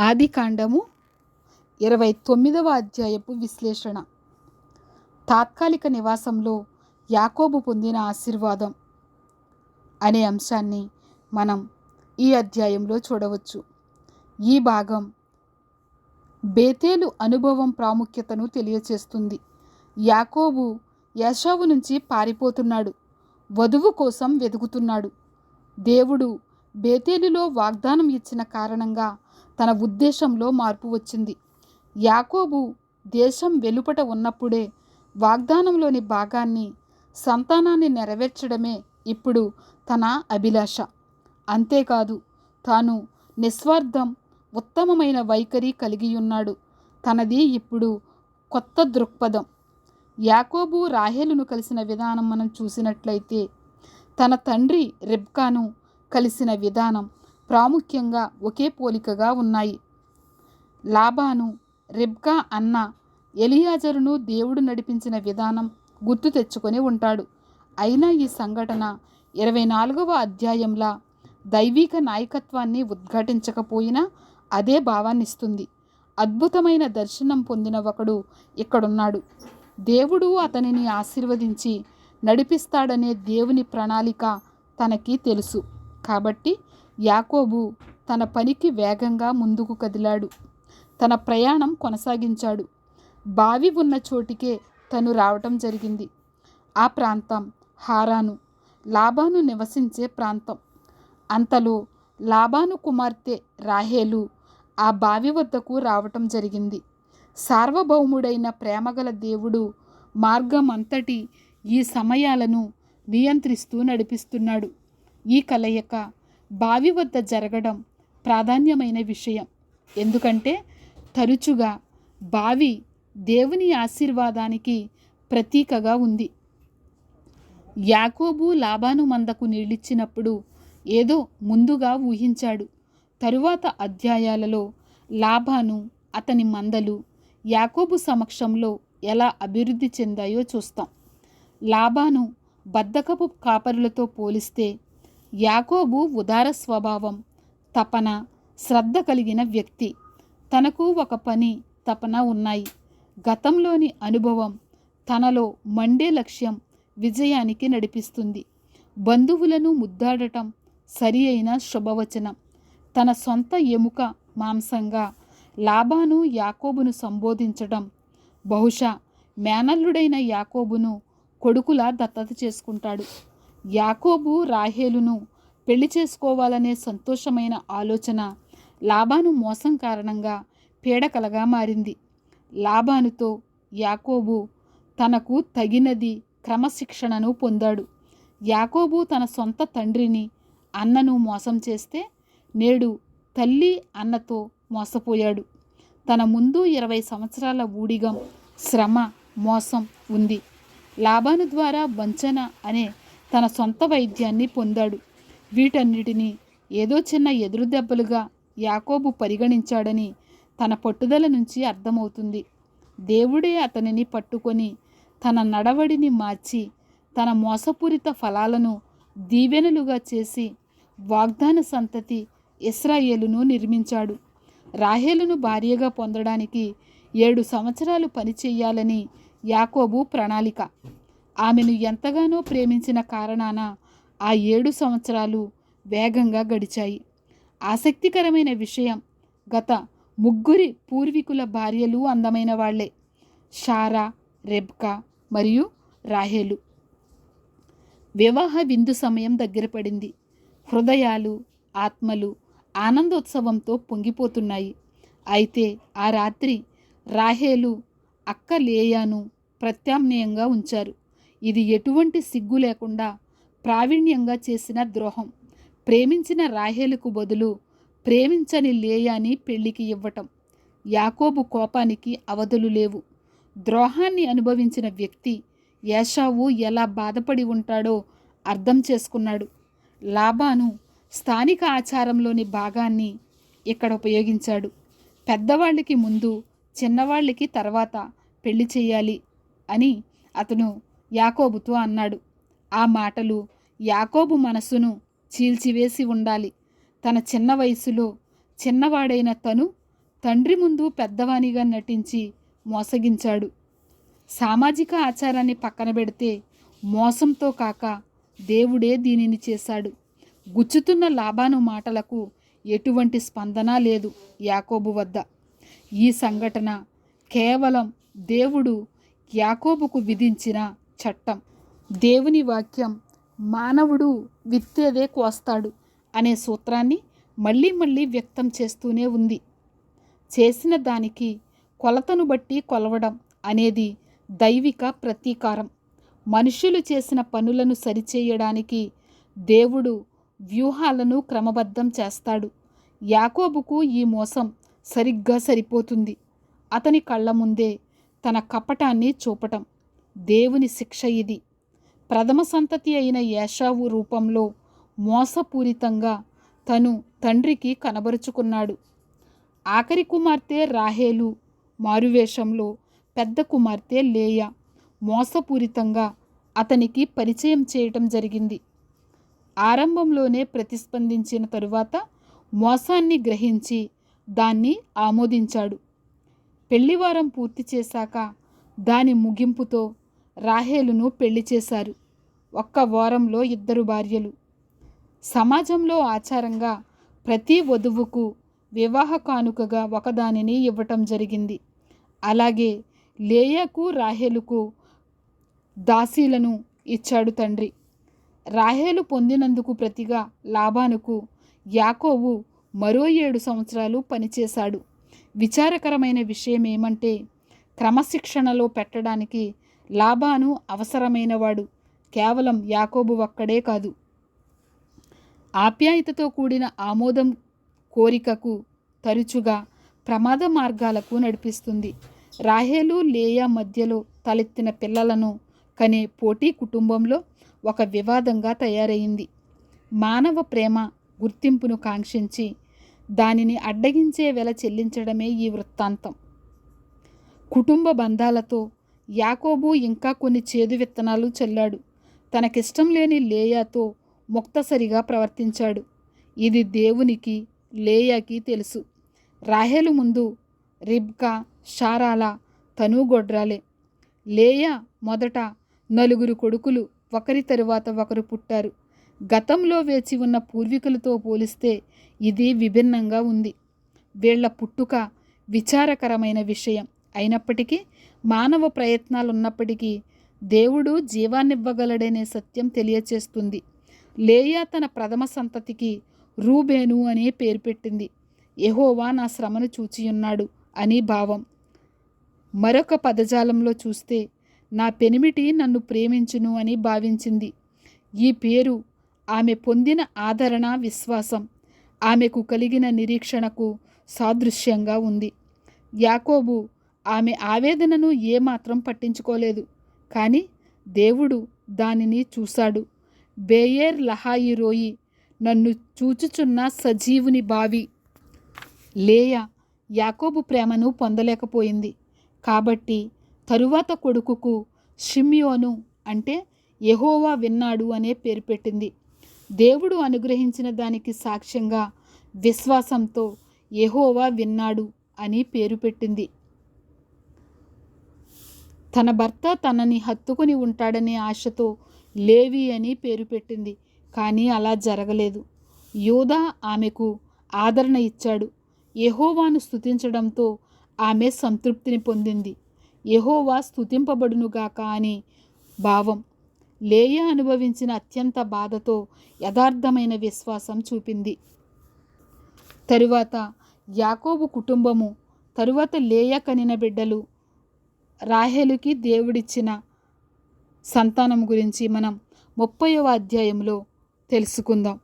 ఆది కాండము ఇరవై తొమ్మిదవ అధ్యాయపు విశ్లేషణ. తాత్కాలిక నివాసంలో యాకోబు పొందిన ఆశీర్వాదం అనే అంశాన్ని మనం ఈ అధ్యాయంలో చూడవచ్చు. ఈ భాగం బేతేలు అనుభవం ప్రాముఖ్యతను తెలియచేస్తుంది. యాకోబు యశావు నుంచి పారిపోతున్నాడు. వధువు కోసం వెతుకుతున్నాడు దేవుడు బేతేలులో వాగ్దానం ఇచ్చిన కారణంగా తన ఉద్దేశంలో మార్పు వచ్చింది. యాకోబు దేశం వెలుపట ఉన్నప్పుడే వాగ్దానంలోని భాగాన్ని సంతానాన్ని నెరవేర్చడమే ఇప్పుడు తన అభిలాష. అంతేకాదు తాను నిస్వార్థం ఉత్తమమైన వైఖరి కలిగి ఉన్నాడు తనది ఇప్పుడు కొత్త దృక్పథం. యాకోబు రాహేలును కలిసిన విధానం మనం చూసినట్లయితే తన తండ్రి రెబ్కాను కలిసిన విధానం ప్రాముఖ్యంగా ఒకే పోలికగా ఉన్నాయి. లాబాను రిబ్కా అన్న ఎలియాజరును దేవుడు నడిపించిన విధానం గుర్తు తెచ్చుకొని ఉంటాడు. అయినా ఈ సంఘటన ఇరవై నాలుగవ అధ్యాయంలా దైవిక నాయకత్వాన్ని ఉద్ఘాటించకపోయినా అదే భావాన్నిస్తుంది. అద్భుతమైన దర్శనం పొందిన ఒకడు ఇక్కడున్నాడు. దేవుడు అతనిని ఆశీర్వదించి నడిపిస్తాడనే దేవుని ప్రణాళిక తనకి తెలుసు. కాబట్టి యాకోబు తన పనికి వేగంగా ముందుకు కదిలాడు. తన ప్రయాణం కొనసాగించాడు. బావి ఉన్న చోటికే తను రావటం జరిగింది. ఆ ప్రాంతం హారాను లాబాను నివసించే ప్రాంతం. అంతలో లాబాను కుమార్తె రాహేలు ఆ బావి వద్దకు రావటం జరిగింది. సార్వభౌముడైన ప్రేమగల దేవుడు మార్గం అంతటి ఈ సమయాలను నియంత్రిస్తూ నడిపిస్తున్నాడు. ఈ కలయిక బావి వద్ద జరగడం ప్రాధాన్యమైన విషయం. ఎందుకంటే తరచుగా బావి దేవుని ఆశీర్వాదానికి ప్రతీకగా ఉంది. యాకోబు లాబాను మందకు నీళ్ళిచ్చినప్పుడు ఏదో ముందుగా ఊహించాడు. తరువాత అధ్యాయాలలో లాభాను అతని మందలు యాకోబు సమక్షంలో ఎలా అభివృద్ధి చెందాయో చూస్తాం. లాభాను బద్దకపు కాపరులతో పోలిస్తే యాకోబు ఉదార స్వభావం. తపన శ్రద్ధ కలిగిన వ్యక్తి. తనకు ఒక పని తపన ఉన్నాయి. గతంలోని అనుభవం తనలో మండే లక్ష్యం విజయానికి నడిపిస్తుంది. బంధువులను ముద్దాడటం సరి అయిన శుభవచనం. తన సొంత ఎముక మాంసంగా లాభాను యాకోబును సంబోధించడం బహుశా మేనల్లుడైన యాకోబును కొడుకులా దత్తత చేసుకుంటాడు. యాకోబు రాహేలును పెళ్ళి చేసుకోవాలనే సంతోషమైన ఆలోచన లాభాను మోసం కారణంగా పీడకలగా మారింది. లాభానుతో యాకోబు తనకు తగినది క్రమశిక్షణను పొందాడు. యాకోబు తన సొంత తండ్రిని అన్నను మోసం చేస్తే నేడు తల్లి అన్నతో మోసపోయాడు. తన ముందు ఇరవై సంవత్సరాల ఊడిగం శ్రమ మోసం ఉంది. లాభాను ద్వారా వంచన అనే తన సొంత వైద్యాన్ని పొందాడు. వీటన్నిటినీ ఏదో చిన్న ఎదురు దెబ్బలుగా యాకోబు పరిగణించాడని తన పట్టుదల నుంచి అర్థమవుతుంది. దేవుడే అతనిని పట్టుకొని తన నడవడిని మార్చి తన మోసపూరిత ఫలాలను దీవెనలుగా చేసి వాగ్దాన సంతతి ఇస్రాయేలును నిర్మించాడు. రాహేలును భార్యగా పొందడానికి ఏడు సంవత్సరాలు పనిచేయాలని యాకోబు ప్రణాళిక. ఆమెను ఎంతగానో ప్రేమించిన కారణాన ఆ ఏడు సంవత్సరాలు వేగంగా గడిచాయి. ఆసక్తికరమైన విషయం గత ముగ్గురి పూర్వీకుల భార్యలు అందమైన వాళ్ళే షారా రెబ్కా మరియు రాహేలు. వివాహ విందు సమయం దగ్గర పడింది. హృదయాలు ఆత్మలు ఆనందోత్సవంతో పొంగిపోతున్నాయి. అయితే ఆ రాత్రి రాహేలు అక్క లేయాను ప్రత్యామ్నాయంగా ఉంచారు. ఇది ఎటువంటి సిగ్గు లేకుండా ప్రావీణ్యంగా చేసిన ద్రోహం. ప్రేమించిన రాహేలుకు బదులు ప్రేమించని లేయాని పెళ్ళికి ఇవ్వటం. యాకోబు కోపానికి అవధులు లేవు. ద్రోహాన్ని అనుభవించిన వ్యక్తి యేషావు ఎలా బాధపడి ఉంటాడో అర్థం చేసుకున్నాడు. లాభాను స్థానిక ఆచారంలోని భాగాన్ని ఇక్కడ ఉపయోగించాడు. పెద్దవాళ్ళకి ముందు చిన్నవాళ్ళకి తర్వాత పెళ్ళి చేయాలి అని అతను యాకోబుతో అన్నాడు. ఆ మాటలు యాకోబు మనసును చీల్చివేసి ఉండాలి. తన చిన్న వయసులో చిన్నవాడైన తను తండ్రి ముందు పెద్దవానిగా నటించి మోసగించాడు. సామాజిక ఆచారాన్ని పక్కన పెడితే మోసంతో కాక దేవుడే దీనిని చేశాడు. గుచ్చుతున్న లాభాను మాటలకు ఎటువంటి స్పందన లేదు యాకోబు వద్ద. ఈ సంఘటన కేవలం దేవుడు యాకోబుకు విధించిన చట్టం. దేవుని వాక్యం మానవుడు విత్తేదే కోస్తాడు అనే సూత్రాన్ని మళ్ళీ మళ్ళీ వ్యక్తం చేస్తూనే ఉంది. చేసిన దానికి కొలతను బట్టి కొలవడం అనేది దైవిక ప్రతీకారం. మనుషులు చేసిన పనులను సరిచేయడానికి దేవుడు వ్యూహాలను క్రమబద్ధం చేస్తాడు. యాకోబుకు ఈ మోసం సరిగ్గా సరిపోతుంది. అతని కళ్ళ ముందే తన కపటాన్ని చూపటం. దేవుని శిక్ష ఇది. ప్రథమ సంతతి అయిన యాషావు రూపంలో మోసపూరితంగా తను తండ్రికి కనబరుచుకున్నాడు. ఆఖరి కుమార్తె రాహేలు మారువేషంలో పెద్ద కుమార్తె లేయ మోసపూరితంగా అతనికి పరిచయం చేయటం జరిగింది. ఆరంభంలోనే ప్రతిస్పందించిన తరువాత మోసాన్ని గ్రహించి దాన్ని ఆమోదించాడు. పెళ్ళివారం పూర్తి చేశాక దాని ముగింపుతో రాహేలును పెళ్ళి చేశారు. ఒక్క వారంలో ఇద్దరు భార్యలు. సమాజంలో ఆచారంగా ప్రతి వధువుకు వివాహ కానుకగా ఒకదానిని ఇవ్వటం జరిగింది. అలాగే లేయకు రాహేలుకు దాసీలను ఇచ్చాడు తండ్రి. రాహేలు పొందినందుకు ప్రతిగా లాభానుకు యాకోవు మరో ఏడు సంవత్సరాలు పనిచేశాడు. విచారకరమైన విషయం ఏమంటే క్రమశిక్షణలో పెట్టడానికి లాభాను అవసరమైనవాడు. కేవలం యాకోబు ఒక్కడే కాదు. ఆప్యాయతతో కూడిన ఆమోదం కోరికకు తరచుగా ప్రమాద మార్గాలకు నడిపిస్తుంది. రాహేలు లేయా మధ్యలో తలెత్తిన పిల్లలను కనే పోటీ కుటుంబంలో ఒక వివాదంగా తయారైంది. మానవ ప్రేమ గుర్తింపును కాంక్షించి దానిని అడ్డగించే వెల చెల్లించడమే ఈ వృత్తాంతం. కుటుంబ బంధాలతో యాకోబు ఇంకా కొన్ని చేదు విత్తనాలు చల్లాడు. తనకిష్టం లేని లేయాతో ముక్తసరిగా ప్రవర్తించాడు. ఇది దేవునికి లేయాకి తెలుసు. రాహేలు ముందు రిబ్కా షారాల తనుగొడ్రాలే. లేయా మొదట నలుగురు కొడుకులు ఒకరి తరువాత ఒకరు పుట్టారు. గతంలో వేచి ఉన్న పూర్వీకులతో పోలిస్తే ఇది విభిన్నంగా ఉంది. వీళ్ళ పుట్టుక విచారకరమైన విషయం అయినప్పటికీ మానవ ప్రయత్నాలు ఉన్నప్పటికీ దేవుడు జీవాన్నివ్వగలడనే సత్యం తెలియచేస్తుంది. లేయా తన ప్రథమ సంతతికి రూబేను అనే పేరు పెట్టింది. ఎహోవా నా శ్రమను చూచియున్నాడు అని భావం. మరొక పదజాలంలో చూస్తే నా పెనిమిటి నన్ను ప్రేమించును అని భావించింది. ఈ పేరు ఆమె పొందిన ఆదరణ విశ్వాసం ఆమెకు కలిగిన నిరీక్షణకు సాదృశ్యంగా ఉంది. యాకోబు ఆమె ఆవేదనను ఏమాత్రం పట్టించుకోలేదు. కానీ దేవుడు దానిని చూశాడు. బేయేర్ లహాయి రోయి నన్ను చూచుచున్న సజీవుని బావి. లేయ యాకోబు ప్రేమను పొందలేకపోయింది. కాబట్టి తరువాత కొడుకుకు షిమ్యోను అంటే యహోవా విన్నాడు అనే పేరు పెట్టింది. దేవుడు అనుగ్రహించిన దానికి సాక్ష్యంగా విశ్వాసంతో యహోవా విన్నాడు అని పేరు పెట్టింది. తన భర్త తనని హత్తుకుని ఉంటాడనే ఆశతో లేవి అని పేరు పెట్టింది కానీ అలా జరగలేదు. యోధా ఆమెకు ఆదరణ ఇచ్చాడు. యహోవాను స్థుతించడంతో ఆమె సంతృప్తిని పొందింది. యహోవా స్థుతింపబడునుగాక అని భావం లేయ అనుభవించిన అత్యంత బాధతో యథార్థమైన విశ్వాసం చూపింది. తరువాత యాకోబు కుటుంబము తరువాత లేయ కనిన బిడ్డలు రాహేలుకి దేవుడిచ్చిన సంతానం గురించి మనం ముప్పైవ అధ్యాయంలో తెలుసుకుందాం.